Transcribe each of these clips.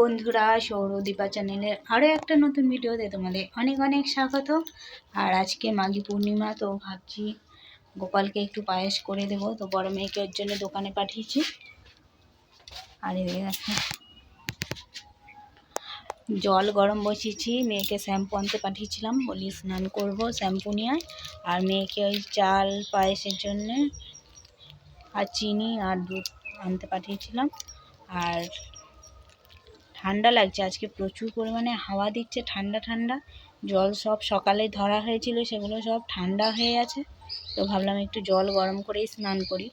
বন্ধুরা, সৌরদীপা চ্যানেলের আরও একটা নতুন ভিডিওতে তোমাদের অনেক অনেক স্বাগত। আর আজকে মাঘী পূর্ণিমা, তো ভাবছি গোপালকে একটু পায়েস করে দেবো। তো বড় মেয়েকে ওর জন্য দোকানে পাঠিয়েছি। আর জল গরম বসিয়েছি। মেয়েকে শ্যাম্পু আনতে পাঠিয়েছিলাম, বলি স্নান করব শ্যাম্পু নিয়ে আর মেয়েকে ওই চাল পায়েসের জন্যে আর চিনি আর দুধ আনতে পাঠিয়েছিলাম। আর ঠান্ডা লাগছে। আজকে প্রচুর পরিমাণে হাওয়া দিচ্ছে, ঠান্ডা ঠান্ডা। জল সব সকালে ধরা হয়েছিল, সেগুলো সব ঠান্ডা হয়ে আছে তো ভাবলাম একটু জল গরম করেই স্নান করি।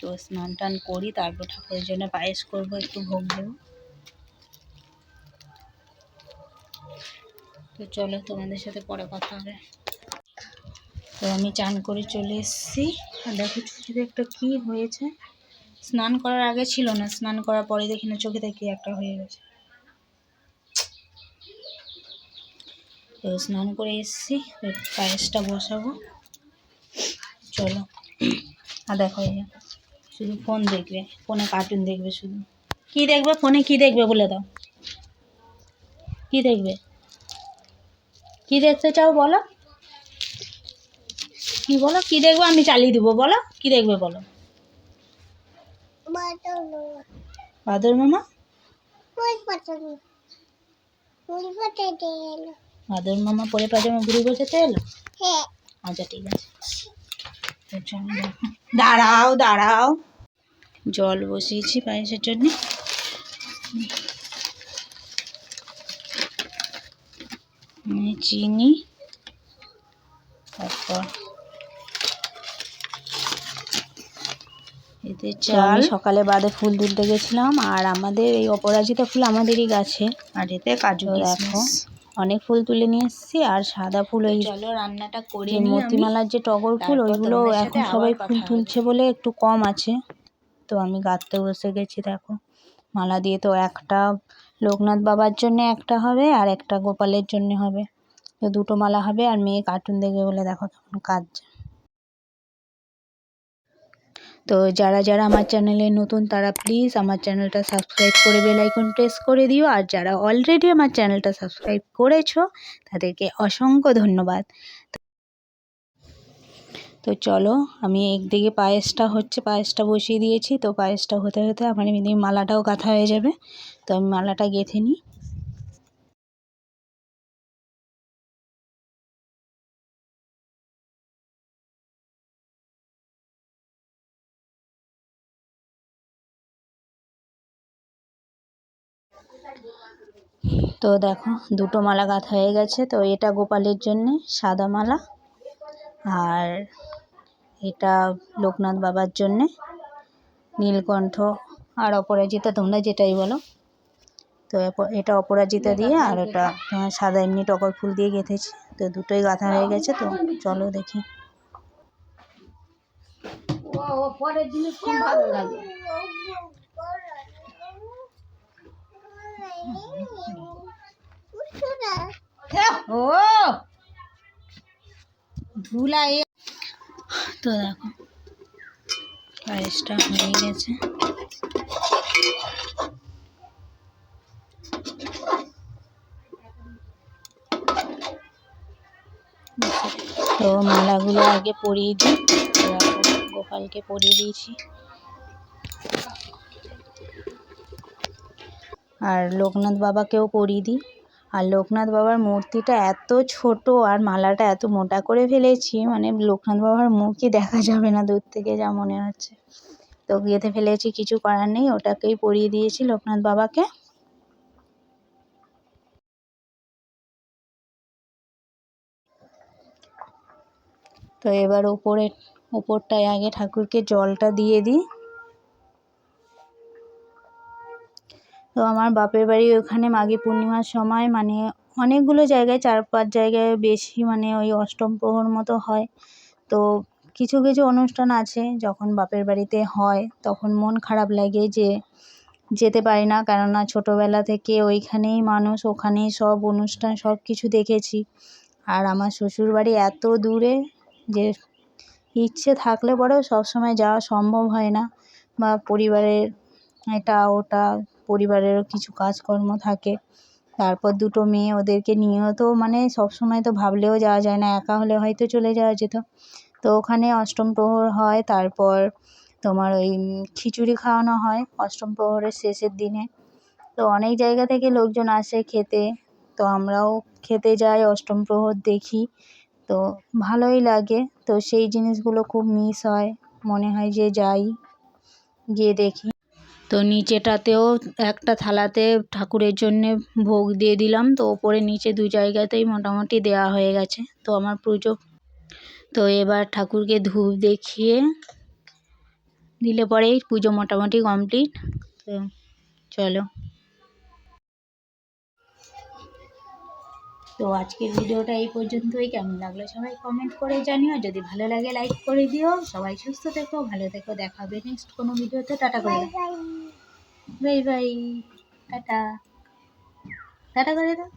তো স্নান টান করি, তারপর ঠাকুরের জন্য পায়েস করব, একটু ভোগ দেবো। তো চলো তোমাদের সাথে পরে কথা হবে। তো আমি চান করে চলে এসেছি। আর দেখো চোখে একটা কী হয়েছে। স্নান করার আগে ছিল না, স্নান করার পরে দেখি না চোখে দেখি একটা হয়ে গেছে। তো স্নান করে এসেছি পায়েসটা বসাবো। চলো। আর দেখো শুধু ফোন দেখবে ফোনে কার্টুন দেখবে শুধু। কি দেখবে? ফোনে কি দেখবে বলে দাও। কি দেখবে? কি দেখতে চাও বলো? কি বলো? কি দেখবে? আমি চালিয়ে দিব, বলো? কি দেখবে বলো? বাদর মামা? বাদর মামা পরে পাজামা ঘুরে বসাতে এলো? আচ্ছা ঠিক আছে। দাঁড়াও দাঁড়াও। জল বসিয়েছি পায়েসের জন্য। চিনি, তারপর এতে চাল সকালে বাদে ফুল তুলতে গেছিলাম আর আমাদের এই অপরাজিতা ফুল আমাদেরই গাছে। আর এতে কাজু দেখো অনেক ফুল তুলে নিয়ে এসেছি আর সাদা ফুল ওই চলো রান্নাটা করে মতিমালার যে টগর ফুল ওইগুলো এখন সবাই ফুল তুলছে বলে একটু কম আছে। তো আমি গাঁথতে বসে গেছি দেখো। মালা দিয়ে তো একটা লোকনাথ বাবার জন্য একটা হবে আর একটা গোপালের জন্য হবে। তো দুটো মালা হবে আর মেয়ে কার্টুন দেখবে বলে দেখো কেমন কাঁদছে তো যারা যারা আমার চ্যানেলে নতুন তারা প্লিজ আমার চ্যানেলটা সাবস্ক্রাইব করে বেল আইকন প্রেস করে দিও। আর যারা অলরেডি আমার চ্যানেলটা সাবস্ক্রাইব করেছ, তাদেরকে অসংখ্য ধন্যবাদ। তো চলো, আমি একদিকে পায়েসটা হচ্ছে, পায়েসটা বসিয়ে দিয়েছি। তো পায়েসটা হতে হতে আমার এমনি মালাটাও গাঁথা হয়ে যাবে। তো আমি মালাটা গেঁথে নিই। তো দেখো, দুটো মালা গাঁথা হয়ে গেছে। তো এটা গোপালের জন্যে সাদা মালা। আর এটা লোকনাথ বাবার জন্যে নীলকণ্ঠ আর অপরাজিতা, তোমরা যেটাই বলো। তো এটা অপরাজিতা দিয়ে আর ওটা তোমার সাদা এমনি টগর ফুল দিয়ে গেঁথেছি। তো দুটোই গাঁথা হয়ে গেছে। তো চলো দেখি। পরের জিনিস খুব ভালো লাগে। ও! তো দেখো পায়েসটা হয়ে গেছে। তো মালাগুলো আগে পরিয়ে দিই গোপালকে পরিয়ে দিয়েছি। আর লোকনাথ বাবাকেও পরিয়ে দিই। আর লোকনাথ বাবার মূর্তিটা এত ছোট আর মালাটা এত মোটা করে ফেলেছি মানে লোকনাথ বাবার মুখই দেখা যাবে না দূর থেকে যা মনে হচ্ছে। তো গেঁথে ফেলেছি, কিছু করার নেই, ওটাকেই পরিয়ে দিয়েছি লোকনাথ বাবাকে। তো এবার ওপরে, ওপরটায় আগে ঠাকুরকে জলটা দিয়ে দিই। তো আমার বাপের বাড়ি ওখানে মাঘী পূর্ণিমার সময় মানে অনেকগুলো জায়গায়, চার পাঁচ জায়গায় বেশি মানে ওই অষ্টম প্রহর মতো হয়। তো কিছু কিছু অনুষ্ঠান আছে, যখন বাপের বাড়িতে হয়, তখন মন খারাপ লাগে যে যেতে পারি না। কেননা ছোটোবেলা থেকে ওইখানেই মানুষ, ওখানেই সব অনুষ্ঠান, সব কিছু দেখেছি। আর আমার শ্বশুরবাড়ি এত দূরে যে ইচ্ছে থাকলে পরেও সব সময় যাওয়া সম্ভব হয় না। বা পরিবারের এটা ওটা পরিবারেরও কিছু কাজকর্ম থাকে। তারপর দুটো মেয়ে ওদেরকে নিয়েও তো মানে সব সময় তো ভাবলেও যাওয়া যায় না, একা হলে হয়তো চলে যাওয়া যেত। তো ওখানে অষ্টম প্রহর হয়, তারপর তোমার ওই খিচুড়ি খাওয়ানো হয় অষ্টম প্রহরের শেষের দিনে। তো অনেক জায়গা থেকে লোকজন আসে খেতে। তো আমরাও খেতে যাই, অষ্টম প্রহর দেখি। তো ভালোই লাগে। তো সেই জিনিসগুলো খুব মিস হয়। মনে হয় যে যাই, গিয়ে দেখি। তো নিচেটাতেও একটা থালাতে ঠাকুরের জন্যে ভোগ দিয়ে দিলাম। তো ওপরে নিচে দু জায়গাতেই মোটামুটি দেওয়া হয়ে গেছে। তো আমার পুজো। তো এবার ঠাকুরকে ধূপ দেখিয়ে দিলে পরেই পুজো মোটামুটি কমপ্লিট। তো চলো। তো আজকের ভিডিওটা এই পর্যন্তই। কেমন লাগল সবাই কমেন্ট করে জানিও। যদি ভালো লাগে লাইক করে দিও। সবাই সুস্থ থেকো ভালো থেকো। দেখা হবে নেক্সট কোনো ভিডিওতে। টাটা করে বাই বাই টাটা। টাটা করে দাও।